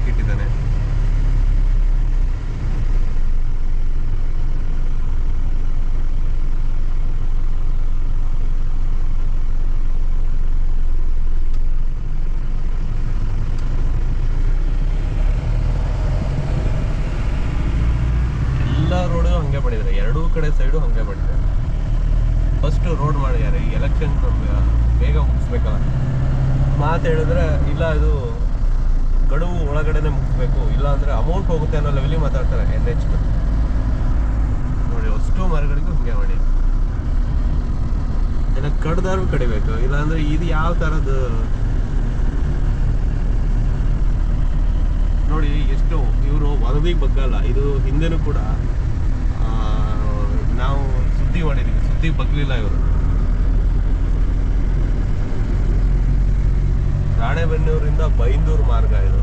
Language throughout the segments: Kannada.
ಹಾಕಿಟ್ಟಿದ್ದಾನೆ. ಎಲ್ಲ ರೋಡು ಹಂಗೆ ಮಾಡಿದ್ದಾರೆ. ಎರಡೂ ಕಡೆ ಸೈಡು ಹಂಗೆ ಮಾಡಿದ್ದಾರೆ. ಫಸ್ಟ್ ರೋಡ್ ಮಾಡಿದ್ದಾರೆ. ಈ ಎಲೆಕ್ಷನ್ ಬೇಗ ಮುಗಿಸ್ಬೇಕಲ್ಲ ಮಾತು ಹೇಳಿದ್ರೆ, ಇಲ್ಲ, ಇದು ಗಡುವು ಒಳಗಡೆನೆ ಮುಗಿಸ್ಬೇಕು ಇಲ್ಲ ಅಮೌಂಟ್ ಹೋಗುತ್ತೆ ಅನ್ನೋ ಲೆವೆಲಿ ಮಾತಾಡ್ತಾರೆ ಎನ್ ಎಚ್ ನೋಡಿ, ಅಷ್ಟು ಮರಗಳಿಗೂ ಹಿಂಗೆ ಮಾಡಿ. ಇದನ್ನ ಕಡ್ದಾರು ಕಡಿಬೇಕು, ಇಲ್ಲಾಂದ್ರೆ ಇದು ಯಾವ ಥರದ್ದು ನೋಡಿ, ಎಷ್ಟು ಇವರು ವರದಿ ಬಗ್ಗಲ್ಲ, ಇದು ಹಿಂದೆನೂ ಕೂಡ ನಾವು ಸುದ್ದಿ ಮಾಡಿದೀವಿ, ಸುದ್ದಿ ಬಗ್ಲಿಲ್ಲ ಇವರು. ರಾಣೆಬೆನ್ನೂರಿಂದ ಬೈಂದೂರು ಮಾರ್ಗ ಇದು.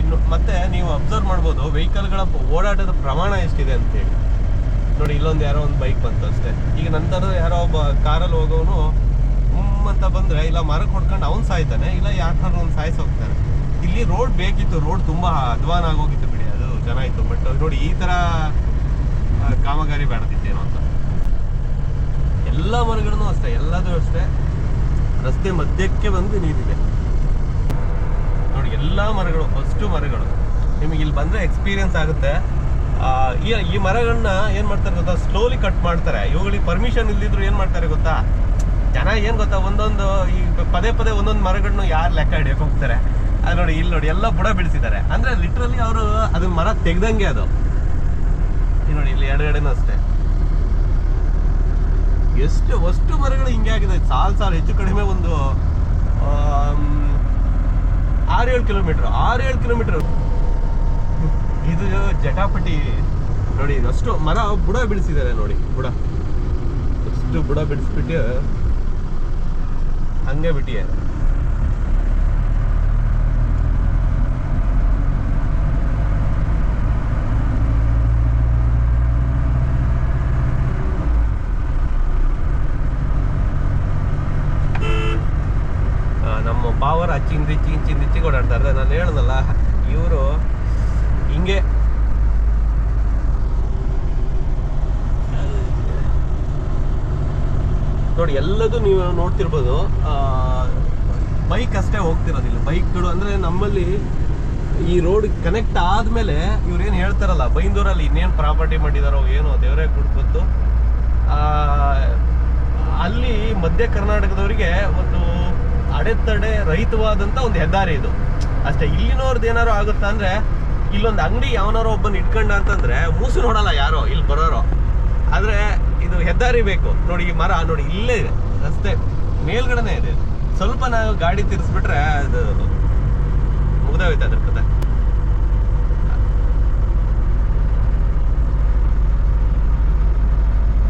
ಇನ್ನು ಮತ್ತೆ ನೀವು ಅಬ್ಸರ್ವ್ ಮಾಡ್ಬೋದು ವೆಹಿಕಲ್ಗಳ ಓಡಾಟದ ಪ್ರಮಾಣ ಎಷ್ಟಿದೆ ಅಂತೇಳಿ. ನೋಡಿ, ಇಲ್ಲೊಂದು ಯಾರೋ ಒಂದು ಬೈಕ್ ಬಂತು ಅಷ್ಟೇ. ಈಗ ನಂತರ ಯಾರೋ ಒಬ್ಬ ಕಾರಲ್ಲಿ ಹೋಗೋನು ಹ್ಮ್ ಅಂತ ಬಂದ್ರೆ, ಇಲ್ಲ ಮರಕ್ಕೆ ಹೊಡ್ಕೊಂಡು ಅವ್ನು ಸಾಯ್ತಾನೆ, ಇಲ್ಲ ಯಾರು ಅವ್ನು ಸಾಯಿಸಿ ಹೋಗ್ತಾನೆ. ಇಲ್ಲಿ ರೋಡ್ ಬೇಕಿತ್ತು ರೋಡ್ ತುಂಬಾ ಅದ್ವಾನ ಆಗೋಗಿತ್ತು ಬಿಡಿ, ಅದು ಚೆನ್ನಾಗಿತ್ತು ಬಟ್ ನೋಡಿ, ಈ ತರ ಕಾಮಗಾರಿ ಬೇಡದಿತ್ತೇನೋ ಅಂತ. ಎಲ್ಲ ಮರಗಳನ್ನು ಅಷ್ಟೇ, ಎಲ್ಲದೂ ರಸ್ತೆ ಮಧ್ಯಕ್ಕೆ ಬಂದು ನೀರಿದೆ. ನೋಡಿ, ಎಲ್ಲ ಮರಗಳು ಫಸ್ಟು ಮರಗಳು. ನಿಮಗೆ ಇಲ್ಲಿ ಬಂದರೆ ಎಕ್ಸ್ಪೀರಿಯನ್ಸ್ ಆಗುತ್ತೆ. ಈ ಈ ಮರಗಳನ್ನ ಏನು ಮಾಡ್ತಾರೆ ಗೊತ್ತಾ? ಸ್ಲೋಲಿ ಕಟ್ ಮಾಡ್ತಾರೆ. ಇವುಗಳಿಗೆ ಪರ್ಮಿಷನ್ ಇಲ್ದಿದ್ರು ಏನು ಮಾಡ್ತಾರೆ ಗೊತ್ತಾ? ಜನ ಏನು ಗೊತ್ತಾ? ಒಂದೊಂದು, ಈ ಪದೇ ಪದೇ ಒಂದೊಂದು ಮರಗಳನ್ನ ಯಾರು ಲೆಕ್ಕ ಹಿಡಿಯೋಕೆ ಹೋಗ್ತಾರೆ? ಅದು ನೋಡಿ, ಇಲ್ಲಿ ನೋಡಿ, ಎಲ್ಲ ಬುಡ ಬಿಡಿಸಿದ್ದಾರೆ. ಅಂದರೆ ಲಿಟ್ರಲಿ ಅವರು ಅದನ್ನ ಮರ ತೆಗ್ದಂಗೆ ಅದು. ನೋಡಿ, ಇಲ್ಲಿ ಎಡಗಡೆನೂ ಅಷ್ಟೇ. ಎಷ್ಟು ಅಷ್ಟು ಮರಗಳು ಹಿಂಗೆ ಆಗಿದೆ. ಸಾಲ್ ಸಾಲ್ ಹೆಚ್ಚು ಕಡಿಮೆ ಒಂದು ಆರೇಳು ಆರು ಏಳು ಕಿಲೋಮೀಟರ್. ಇದು ಜಟಾಪಟಿ ನೋಡಿ ಅಷ್ಟು ಮರ ಬುಡ ಬಿಡಿಸಿದ್ದಾರೆ ನೋಡಿ, ಬುಡ. ಅಷ್ಟು ಬುಡ ಬಿಡಿಸ್ಬಿಟ್ಟು ಹಂಗೆ ಬಿಟ್ಟಿದ್ದಾರೆ ಆ, ನಮ್ಮ ಇಚ್ಚಿ ಇಂಚಿಂದ ಇಚ್ಚಿಗೆ ಓಡಾಡ್ತಾ ಇರ್ತಾರೆ ನಾನು ಹೇಳನಲ್ಲ ಇವರು ಹಿಂಗೆ ನೋಡಿ ಎಲ್ಲದೂ ನೀವು ನೋಡ್ತಿರ್ಬೋದು. ಬೈಕ್ ಅಷ್ಟೇ ಹೋಗ್ತಿರೋದಿಲ್ಲ ಬೈಕ್ಗಳು ಅಂದ್ರೆ ನಮ್ಮಲ್ಲಿ ಈ ರೋಡ್ ಕನೆಕ್ಟ್ ಆದಮೇಲೆ ಇವ್ರೇನು ಹೇಳ್ತಾರಲ್ಲ ಬೈಂದೂರಲ್ಲಿ ಇನ್ನೇನು ಪ್ರಾಪರ್ಟಿ ಮಾಡಿದಾರೋ ಏನೋ ದೇವರೇ ಆ, ಅಲ್ಲಿ ಮಧ್ಯ ಕರ್ನಾಟಕದವರಿಗೆ ಒಂದು ಅಡೆತಡೆ ರಹಿತವಾದಂತ ಒಂದು ಹೆದ್ದಾರಿ ಇದು. ಅಷ್ಟೇ ಇಲ್ಲಿನವ್ರದ್ದು ಏನಾರು ಆಗುತ್ತಾ ಅಂದ್ರೆ, ಇಲ್ಲೊಂದು ಅಂಗಡಿ ಯಾವನಾರು ಒಬ್ಬನ ಇಟ್ಕೊಂಡ ಅಂತಂದ್ರೆ ಮೂಸು ನೋಡಲ್ಲ ಯಾರೋ, ಇಲ್ಲಿ ಬರೋರು. ಆದ್ರೆ ಇದು ಹೆದ್ದಾರಿ ಬೇಕು. ನೋಡಿ, ಈ ಮರ ನೋಡಿ, ಇಲ್ಲೇ ಇದೆ. ರಸ್ತೆ ಮೇಲ್ಗಡೆನೆ ಇದೆ. ಸ್ವಲ್ಪ ನಾವು ಗಾಡಿ ತಿರ್ಸ್ಬಿಟ್ರೆ ಅದು ಮುಗ್ದೋಯ್ತು ಅದ್ರ ಕತೆ.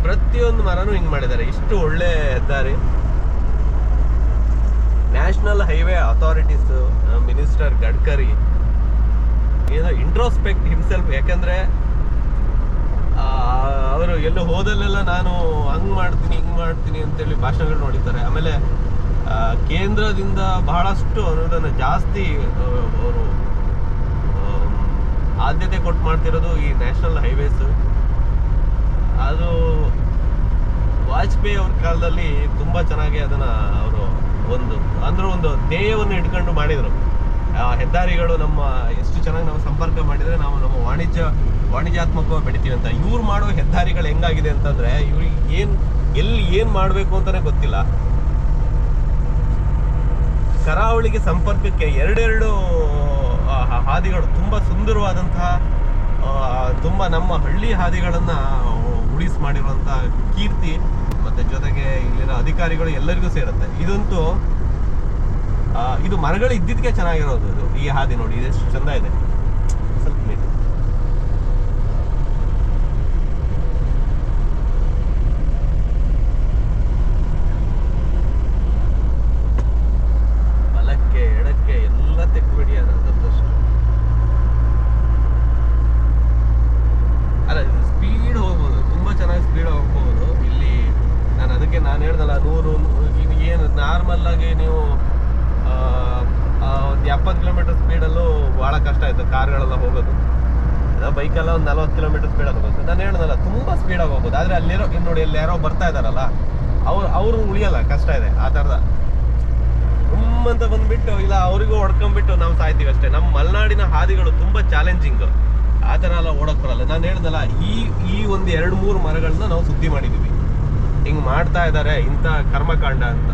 ಪ್ರತಿಯೊಂದು ಮರನೂ ಹಿಂಗ್ ಮಾಡಿದ್ದಾರೆ. ಇಷ್ಟು ಒಳ್ಳೆ ಹೆದ್ದಾರಿ. National highway authorities minister Gadkari ಏನೋ ಇಂಟ್ರೋಸ್ಪೆಕ್ಟ್ ಹಿಮ್ಸೆಲ್ಫ್ ಯಾಕಂದ್ರೆ ಅವರು ಎಲ್ಲ ಹೋದಲ್ಲೆಲ್ಲ ನಾನು ಹಂಗ್ ಮಾಡ್ತೀನಿ, ಹಿಂಗೆ ಮಾಡ್ತೀನಿ ಅಂತೇಳಿ ಭಾಷಣಗಳು ನೋಡಿದ್ದಾರೆ. ಆಮೇಲೆ ಕೇಂದ್ರದಿಂದ ಬಹಳಷ್ಟು ಅನುದಾನ ಜಾಸ್ತಿ ಅವರು ಆದ್ಯತೆ ಕೊಟ್ಟು ಮಾಡ್ತಿರೋದು ಈ ನ್ಯಾಷನಲ್ ಹೈವೇಸ್ ಅದು ವಾಜಪೇಯಿ ಅವ್ರ ಕಾಲದಲ್ಲಿ ತುಂಬ ಚೆನ್ನಾಗಿ ಅದನ್ನು ಅವರು ಒಂದು, ಅಂದ್ರೆ ಒಂದು ಧ್ಯೇಯವನ್ನು ಇಟ್ಕೊಂಡು ಮಾಡಿದ್ರು. ಆ ಹೆದ್ದಾರಿಗಳು ನಮ್ಮ, ಎಷ್ಟು ಚೆನ್ನಾಗಿ ನಾವು ಸಂಪರ್ಕ ಮಾಡಿದ್ರೆ ನಾವು ನಮ್ಮ ವಾಣಿಜ್ಯ, ವಾಣಿಜ್ಯಾತ್ಮಕವಾಗಿ ಬೆಳಿತೀವಿ ಅಂತ. ಇವ್ರು ಮಾಡೋ ಹೆದ್ದಾರಿಗಳು ಹೆಂಗಾಗಿದೆ ಅಂತಂದ್ರೆ, ಇವ್ರಿಗೆ ಏನ್, ಎಲ್ಲಿ ಏನ್ ಮಾಡ್ಬೇಕು ಅಂತಾನೆ ಗೊತ್ತಿಲ್ಲ. ಕರಾವಳಿಗೆ ಸಂಪರ್ಕಕ್ಕೆ ಎರಡೆರಡು ಹಾದಿಗಳು ತುಂಬಾ ಸುಂದರವಾದಂತಹ ತುಂಬಾ ನಮ್ಮ ಹಳ್ಳಿ ಹಾದಿಗಳನ್ನ ಉಳಿಸ್ ಮಾಡಿರುವಂತಹ ಕೀರ್ತಿ ಮತ್ತೆ ಜೊತೆಗೆ ಇಲ್ಲಿನ ಅಧಿಕಾರಿಗಳು ಎಲ್ಲರಿಗೂ ಸೇರುತ್ತೆ. ಇದಂತೂ ಇದು ಮರಗಳು ಇದ್ದಿದ್ದಕ್ಕೆ ಚೆನ್ನಾಗಿರೋದು ಇದು. ಈ ಹಾದಿ ನೋಡಿ, ಇದೆಷ್ಟು ಚಂದ ಇದೆ. ಸ್ವಲ್ಪ ಬಲಕ್ಕೆ ಎಡಕ್ಕೆ ಎಲ್ಲ ತೆಕ್ಬಿಡಿ ಅನ್ನೋದಷ್ಟು ಅಲ್ಲ ಸ್ಪೀಡ್ ಹೋಗ್ಬೋದು ತುಂಬಾ ಚೆನ್ನಾಗಿ ಸ್ಪೀಡ್ ಹೋಗ್ಬೋದು ಇಲ್ಲಿ ನಾನು ಅದಕ್ಕೆ ನಾನು ಹೇಳ್ದಲ್ಲ ನೂರು ಇದು ಏನು ನಾರ್ಮಲ್ ಆಗಿ ನೀವು ಒಂದು ಎಪ್ಪತ್ತು ಕಿಲೋಮೀಟರ್ ಸ್ಪೀಡಲ್ಲೂ ಭಾಳ ಕಷ್ಟ ಆಯಿತು, ಕಾರ್ಗಳೆಲ್ಲ ಹೋಗೋದು. ಬೈಕೆಲ್ಲ ಒಂದು ನಲ್ವತ್ತು ಕಿಲೋಮೀಟರ್ ಸ್ಪೀಡಲ್ಲಿ ಹೋಗುತ್ತೆ ನಾನು ಹೇಳ್ದಲ್ಲ, ತುಂಬ ಸ್ಪೀಡಾಗಿ ಹೋಗ್ಬೋದು ಆದರೆ ಅಲ್ಲಿರೋ ಇಲ್ಲಿ ನೋಡಿ ಅಲ್ಲಿ ಯಾರೋ ಬರ್ತಾ ಇದ್ದಾರಲ್ಲ ಅವ್ರು ಅವರು ಉಳಿಯಲ್ಲ, ಕಷ್ಟ ಇದೆ, ಆ ಥರದ. ಅಂತ ಬಂದ್ಬಿಟ್ಟು, ಇಲ್ಲ, ಅವರಿಗೂ ಹೊಡ್ಕೊಂಡ್ಬಿಟ್ಟು ನಾವು ಸಾಯ್ತೀವಿ ಅಷ್ಟೇ. ನಮ್ಮ ಮಲೆನಾಡಿನ ಹಾದಿಗಳು ತುಂಬ ಚಾಲೆಂಜಿಂಗ್ ಆ ಥರ ಎಲ್ಲ ಓಡಕ್ಕೆ ಬರಲ್ಲ. ನಾನು ಹೇಳ್ದಲ್ಲ, ಈ ಈ ಒಂದು ಎರಡು ಮೂರು ಮರಗಳನ್ನ ನಾವು ಸುದ್ದಿ ಮಾಡಿದ್ದೀವಿ ಹಿಂಗೆ ಮಾಡ್ತಾ ಇದ್ದಾರೆ ಇಂಥ ಕರ್ಮಕಾಂಡ ಅಂತ.